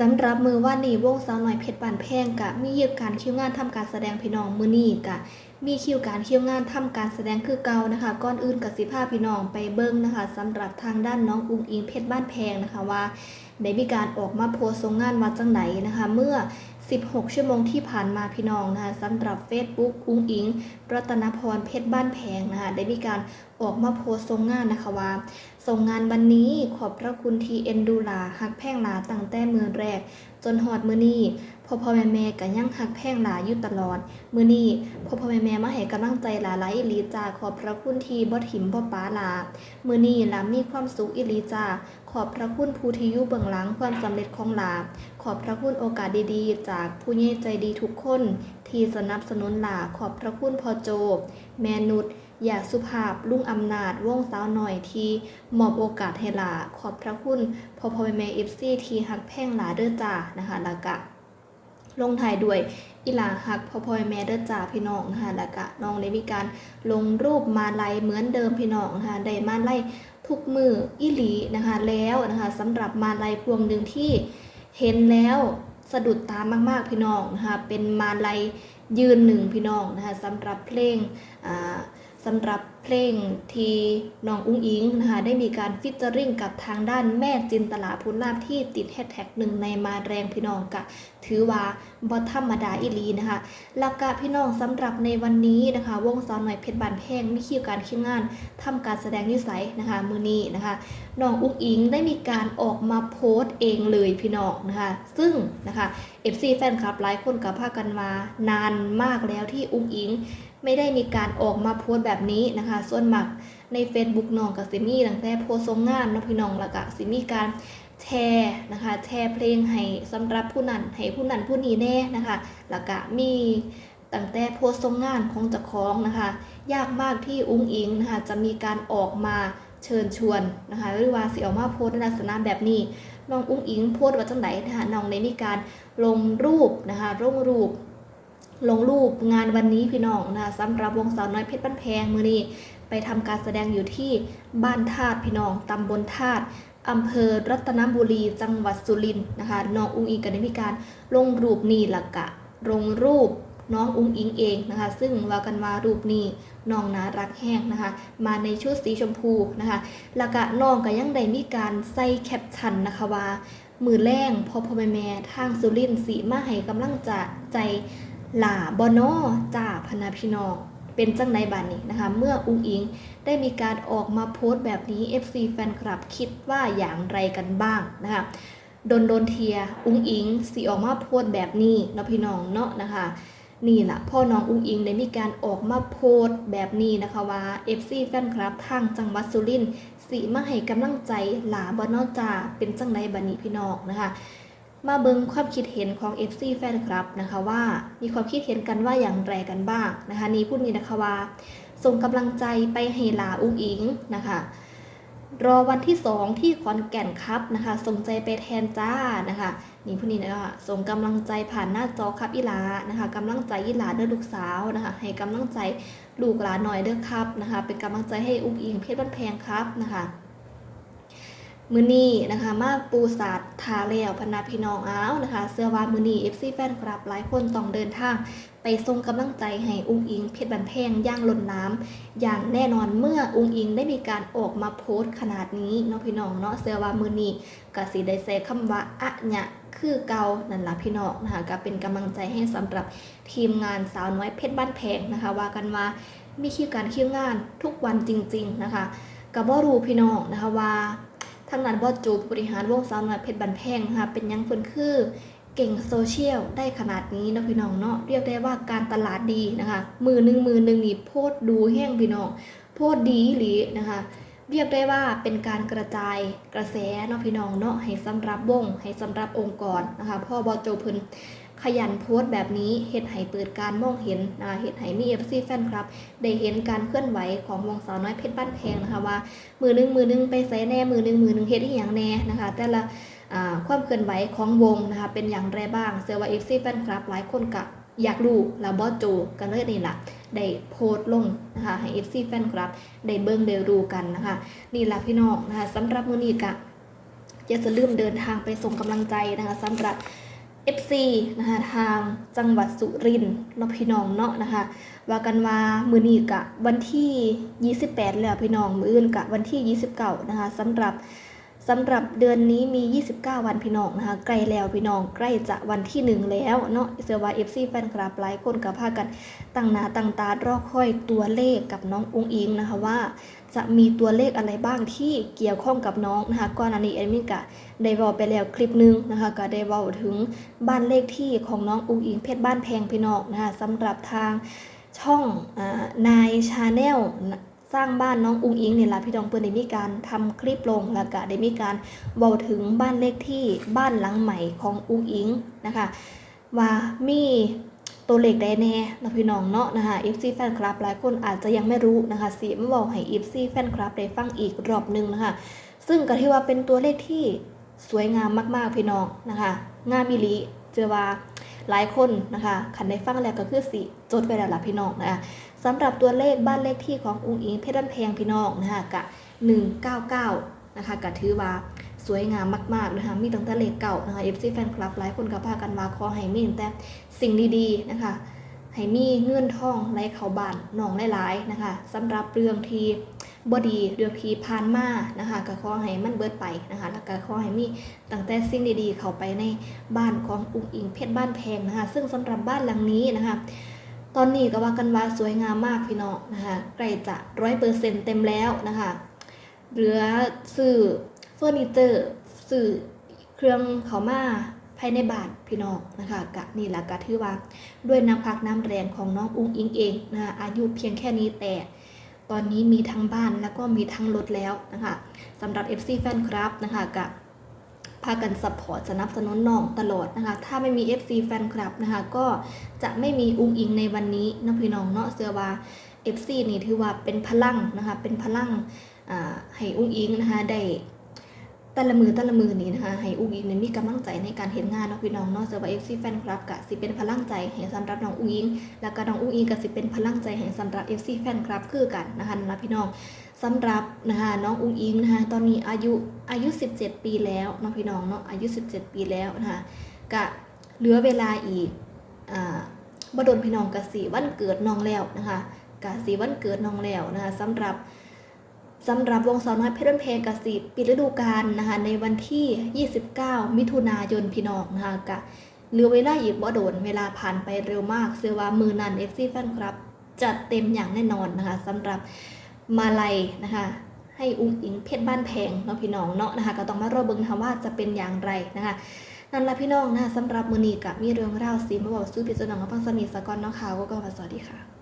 สำหรับมือว่านี่วงสาวหน่อยเพชรบานแพงกะมีคิวการคิวงานทำการแสดงพี่น้องมือนี่กะมีคิวการคิวงานทำการแสดงคือเก่านะคะก่อนอื่นกับสิภาพี่น้องไปเบิ้งนะคะสำหรับทางด้านน้องอุ้งอิงเพชรบ้านแพงนะคะว่าได้มีการออกมาโพสต์งงานวัดจังไหนนะคะ เมื่อ 16 ชั่วโมงที่ผ่านมาพี่น้องนะคะสำหรับ Facebook อุ้งอิง รัตนพรเพชรบ้านแพงนะคะได้มีการออกมาโพสต์ทรงงานนะคะว่าส่งงานวันนี้ขอบพระคุณทีเอ็นดูลาหักแพ่งหลาตั้งแต่มือแรก จนหอดมือนี้พ่อพ่อแม่แม่ก็ยังหักแพ่งหลาอยู่ตลอด มือนี้พ่อพ่อแม่แม่มาให้กำลังใจหลาหลายอีหลีจ้าขอบพระคุณทีบ่ถิมบ่ป้าหลา มือนี้หลามีความสุขอีหลีจ้าขอบพระคุณผู้ที่อยู่เบื้องหลังความสำเร็จของหลาขอบพระคุณโอกาสดีๆจากผู้ใหญ่ใจดีทุกคน ที่สนับสนุนหลาขอบพระคุณพ่อโจ แมนุชอยากสุภาพลุงอำนาจว่องสาวหน่อยที่มอบโอกาสให้หลาขอบพระคุณพ่อพอแม่แม่เอฟซีที่หักแพ่งหลาเด้อจ้านะคะแล้วก็ลงท้ายด้วยอีหลาหักพ่อพอแม่แม่เด้อจ้าพี่น้องนะคะแล้วก็น้องได้มีการลงรูปมาลัยเหมือนเดิมพี่น้องนะคะได้มาลัยทุกมืออีหลีนะคะแล้วนะคะสำหรับมาลัยพวงหนึ่งที่เห็นแล้วะดุดตามากๆพี่น้องนะคะเป็นมาลัยยืนหนึ่งพี่น้องนะคะสำหรับเพลงสำหรับ เพลงที่น้องอุ้งอิงนะคะได้มีการฟิชเจอริงกับทางด้านแม่จินตลาพุนลาภที่ติดแฮชแท็กหนึ่งในมาแรงพี่น้องกะ ถือว่าบอธรรมดาอีหลีนะคะแล้วก็พี่น้องสำหรับในวันนี้นะคะ วงสาวหน่อยเพชรบานแพงมีคิวการคิวงานทำการแสดงนิสัยนะคะมือนี้นะคะน้องอุ้งอิงได้มีการออกมาโพสต์เองเลยพี่น้องนะคะซึ่งนะคะ FC แฟนคลับหลายคนกับพากันมานานมากแล้วที่อุ้งอิง ไม่ได้มีการออกมาโพสต์แบบนี้นะคะส่วนมากใน Facebook น้องกับซิมี่ตั้งแต่โพสต์งงานเนาะพี่น้องแล้วก็ซิมี่การแชร์นะคะแชร์เพลงให้สำหรับผู้นั้นให้ผู้นั้นผู้นี้แน่นะคะแล้วก็มีตั้งแต่โพสต์งงานของเจ้าของนะคะ ยากมากที่อุ้งอิงนะคะจะมีการออกมาเชิญชวนนะคะหรือว่าสิออกมาโพสต์ในลักษณะแบบนี้น้องอุ้งอิงโพสต์ว่าจังไหนนะคะน้องได้มีการลงรูปนะคะลงรูป ลงรูปงานวันนี้พี่น้องนะคะสำหรับวงสาวน้อยเพชรบ้านแพงมือนี้ไปทำการแสดงอยู่ที่บ้านธาตุพี่น้องตำบลธาตุอำเภอรัตนบุรี จังหวัดสุรินทร์นะคะน้องอุ้งอิงก็ได้มีการลงรูปนี้ละกะลงรูปน้องอุ้งอิงเองนะคะ ซึ่งว่ากันว่ารูปนี้น้องนารักแห้งนะคะ มาในชุดสีชมพูนะคะแล้วก็น้องก็ยังได้มีการใส่แคปชั่นนะคะว่ามือแรงพอพ่อแม่แม่ทางสุรินทร์สีมาให้กำลังจะใจ หลาบอนอจ่าพนาพี่น้องเป็นจังในบันนี้นะคะ เมื่ออุ้งอิงได้มีการออกมาโพสต์แบบนี้ FC แฟนคลับคิดว่าอย่างไรกันบ้างนะคะโดนโดนเทียอุ้งอิงสีออกมาโพสต์แบบนี้เนาะพี่น้องเนาะนะคะนี่แหละพ่อน้องอุ้งอิงได้มีการออกมาโพสต์แบบนี้นะคะว่า FC แฟนคลับทางจังหวัดสุรินทร์สีมาให้กำลังใจหลาบอนอจ่าเป็นจังในบันนี้พี่น้องนะคะ มาเบิงความคิดเห็นของ FC แฟนคลับนะคะว่ามีความคิดเห็นกันว่าอย่างไรกันบ้างนะคะนี่พูดนี้นะคะว่า ส่งกำลังใจไปให้ลาอุ้งอิงนะคะรอวันที่2ที่ขอนแก่นครับนะคะ ส่งใจไปแทนจ้านะคะ นี่พูดนี้นะคะส่งกำลังใจผ่านหน้าจอครับอีลานะคะกำลังใจอีลาเด้อลูกสาวนะคะ ให้กำลังใจลูกหลานหน่อยเด้อครับนะคะ เป็นกำลังใจให้อุ้งอิงเพชรบ้านแพงครับนะคะ มือนี้นะคะมาปูศาสตร์ทาแล้วพนาพี่น้องอ้าวนะคะ เสื้อว่ามือนี้ FC แฟนคลับหลายคนต้องเดินทาง ไปส่งกำลังใจให้อุ้งอิง เพชรบันแพงย่างล้นน้ำอย่างแน่นอนเมื่ออุ้งอิงได้มีการออกมาโพสต์ขนาดนี้เนาะพี่น้องเนาะเสื้อว่ามือนี้กสิได้ใส่คำว่าอะญะคือเกานั่นละพี่น้องนะคะก็เป็นกำลังใจให้สำหรับทีมงานสาวน้อยเพชรบ้านแพงนะคะว่ากันว่ามีคิวการคิวงานทุกวันจริง ๆนะคะกับบ่รู้พี่น้องนะคะว่า ทางนั้นบอจูบริหารวงสาวน้อยเพชรบันแพงนะคะเป็นยังเพิ่นคือเก่งโซเชียลได้ขนาดนี้นะพี่น้องเนาะเรียกได้ว่าการตลาดดีนะคะมือหนึ่งมือหนึ่งนี่โพดดูแห้งพี่น้องโพดดีอีหลีนะคะเรียกได้ว่าเป็นการกระจายกระแสเนาะพี่น้องเนาะให้สำหรับวงให้สำหรับองค์กรนะคะพ่อบอโจเพิ่น ขยันโพสต์แบบนี้เฮ็ดให้เปิดการมองเห็นนะคะเฮ็ดให้มี FC แฟนคลับ ได้เห็นการเคลื่อนไหวของวงสาวน้อยเพชรบ้านแพงนะคะว่า มือหนึงมือหนึงไปใส่แน่มือหนึงมือหนึงเฮ็ดอีหยังแน่นะคะ แต่ละความเคลื่อนไหวของวงนะคะเป็นอย่างไรบ้างเซอร์ว่า FC แฟนคลับหลายคนกะอยากรู้แล้วบอสโจกันเลยนี่แหละได้โพสต์ลงนะคะให้ FC แฟนคลับได้เบิ่งได้รู้กันนะคะนี่ละพี่น้องนะคะสำหรับมือนี้กะอย่าจะลืมเดินทางไปส่งกำลังใจนะคะสำหรับ FC นะคะทางจังหวัดสุรินทร์เนาพี่น้องเนาะนะคะว่ากันว่ามือนี้กะวันที่ 28 แล้วพี่น้องมืออื่นกะวันที่ 29 นะคะสำหรับ สำหรับเดือนนี้มี 29 วันพี่น้องนะคะใกล้แล้วพี่น้องใกล้จะวันที่ 1 แล้วเนาะเสือว่า FC แฟนคลับหลายคนกับพากันตั้งหนาตั้งตารอคอยตัวเลขกับน้องอุ้งอิงนะคะว่า จะมีตัวเลขอะไรบ้างที่เกี่ยวข้องกับน้องนะคะก่อนอันนี้แอมิกะได้บอกไปแล้วคลิปหนึงนะคะก็ได้บอกถึงบ้านเลขที่ของน้องอุ้งอิงเพชรบ้านแพงพี่น้องนะคะสำหรับทางช่องอนายชาแนล สร้างบ้านน้องอุงอิงเนี่ยละพี่น้องเพื่อนได้มีการทำคลิปลงแล้วก็ได้มีการบอกถึงบ้านเลขที่บ้านหลังใหม่ของอุงอิงนะคะว่ามีตัวเลขได้แน่นะพี่น้องเนาะนะคะ FC แฟนคลับหลายคนอาจจะยังไม่รู้นะคะสีมาบอกให้ FC แฟนคลับได้ฟังอีกรอบหนึงนะคะซึ่งก็ที่ว่าเป็นตัวเลขที่สวยงามมากๆพี่น้องนะคะงามมิลิเจอว่าหลายคนนะคะขันได้ฟังแล้วก็คือสิ จดไปแล้วล่ะพี่น้องนะคะสำหรับตัวเลขบ้านเลขที่ขององค์อิงเพชรบ้านแพงพี่น้องนะคะกะ199นะคะก็ถือว่าสวยงามมากๆนะคะมีตั้งแต่เลขเก่านะคะ FC แฟนคลับหลายคนก็พากันมาขอให้มีแต่สิ่งดีๆนะคะให้มีเงื่อนทองไหลเข้าบานหนองหลายๆนะคะสำหรับเรื่องที่บดีเรื่องที่ผ่านมานะคะก็ขอให้มันเบิดไปนะคะแล้วก็ขอให้มีตั้งแต่สิ่งดีๆ เข้าไปในบ้านของอุ้งอิงเพชรบ้านแพงนะคะซึ่งสำหรับบ้านหลังนี้นะคะ ตอนนี้ก็ว่ากันว่าสวยงามมากพี่น้องนะคะใกล้จะร้อยเปอร์เซ็นต์เต็มแล้วนะคะเหลือซื้อเฟอร์นิเจอร์ซื้อเครื่องเขามาภายในบ้านพี่น้องนะคะกะนี่แหละกะถือว่าด้วยน้ำพักน้ำแรงของน้องอุ้งอิงเองนะคะอายุเพียงแค่นี้แต่ตอนนี้มีทั้งบ้านแล้วก็มีทั้งรถแล้วนะคะสำหรับ FC แฟนคลับนะคะกับ พากันสปอร์ตสนับสนุนน้องตลอดนะคะ ถ้าไม่มี FC แฟนคลับนะคะ ก็จะไม่มีอุ้งอิงในวันนี้นะพี่น้องเนาะเสือว่า FC นี่ถือว่าเป็นพลังนะคะ เป็นพลังให้อุ้งอิงนะคะได้ แต่ละมือแต่ละมือนี้นะคะให้อุ้งอิงมีกำลังใจในการเห็นงานเนาะพี่น้องเนาะเสือว่า FC แฟนคลับกะสิเป็นพลังใจให้สำหรับน้องอุ้งอิง แล้วก็น้องอุ้งอิงก็สิเป็นพลังใจให้สำหรับ FC แฟนคลับคือกันนะคะนะพี่น้องสำหรับนะคะน้องอุ้งอิงนะคะตอนนี้อายุอายุ 17 ปีแล้วเนาะพี่น้องเนาะอายุ 17 ปีแล้วนะคะกะเหลือเวลาอีกอ่าบดนพี่น้องกะสีวันเกิดน้องแล้วนะคะกะสีวันเกิดน้องแล้วนะคะสำหรับ สำหรับวงสาวน้อยเพชรบ้านเพลงกะสีปิดฤดูกาลนะคะในวันที่ 29 มิถุนายนพี่น้องนะคะกะเหลือเวลาอีกบ่โดนเวลาผ่านไปเร็วมากเชื่อว่ามือนัน FC แฟนครับจัดเต็มอย่างแน่นอนนะคะสำหรับมาลัยนะคะให้อุ้งอิงเพชรบ้านแพงเนาะพี่น้องเนาะนะคะก็ต้องมารอเบิ่งนะคะว่าจะเป็นอย่างไรนะคะนั่นละพี่น้องนะคะสำหรับมือนี้กับมีเรื่องราวสีมาบอกสู้พิจารณาฟังสนิทสกอนเนาะค่ะก็ก็สวัสดีค่ะ